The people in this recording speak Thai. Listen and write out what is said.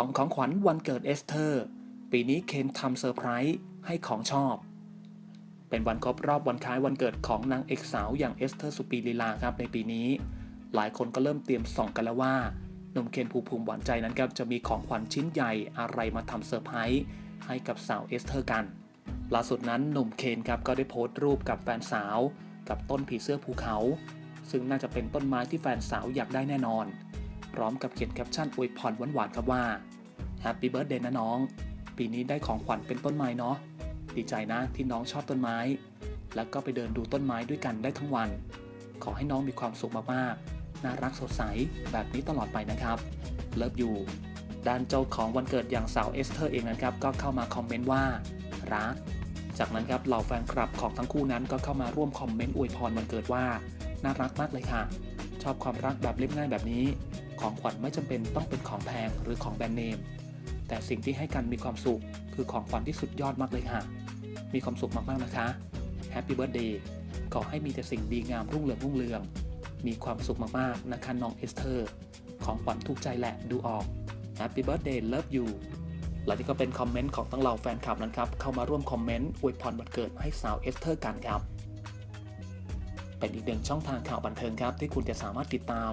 สองของขวัญวันเกิดเอสเธอร์ ปีนี้เคนทำเซอร์ไพรส์ให้ของชอบ เป็นวันครบรอบวันคล้ายวันเกิดของนางเอกสาวอย่างเอสเธอร์สุปีลีลาครับในปีนี้ หลายคนก็เริ่มเตรียมส่องกันแล้วว่าหนุ่มเคนภูมิภูมิหวานใจนั้นครับจะมีของขวัญชิ้นใหญ่อะไรมาทำเซอร์ไพรส์ให้กับสาวเอสเธอร์กัน ล่าสุดนั้นหนุ่มเคนครับก็ได้โพสต์รูปกับแฟนสาว กับต้นผีเสื้อภูเขา ซึ่งน่าจะเป็นต้นไม้ที่แฟนสาวอยากได้แน่นอน พร้อมกับเขียนแคปชั่นอวยพรหวานๆครับว่า Happy Birthday นะน้อง ปีนี้ได้ของขวัญเป็นต้นไม้เนาะ ดีใจนะที่น้องชอบต้นไม้ แล้วก็ไปเดินดูต้นไม้ด้วยกันได้ทั้งวัน ขอให้น้องมีความสุขมากๆ น่ารักสดใสแบบนี้ตลอดไปนะครับเลิฟอยู่ด้านเจ้าของวันเกิดอย่างสาวเอสเธอร์เองนะครับก็เข้ามาคอมเมนต์ว่ารักจากนั้นครับเหล่าแฟนคลับของทั้งคู่นั้นก็เข้ามาร่วมคอมเมนต์อวยพรวันเกิดว่า น่ารักมากเลยค่ะ ชอบความรักแบบเรียบง่ายแบบนี้ ของขวัญไม่จำเป็นต้องเป็นของแพงหรือของแบรนด์เนม แต่สิ่งที่ให้กันมีความสุข คือของขวัญที่สุดยอดมากเลยค่ะ มีความสุขมากๆนะคะ Happy Birthday ขอให้มีแต่สิ่งดีงามรุ่งเรืองรุ่งเรือง มีความสุขมากๆนะคะน้องเอสเธอร์ ของขวัญถูกใจแหละดูออก Happy Birthday Love you และนี่ก็เป็นคอมเมนต์ของตั้งเหล่าแฟนคลับนั้นครับ เข้ามาร่วมคอมเมนต์อวยพรวันเกิดให้สาวเอสเธอร์กันครับเป็นอีกหนึ่งช่องทางข่าวบันเทิงครับที่คุณจะสามารถติดตาม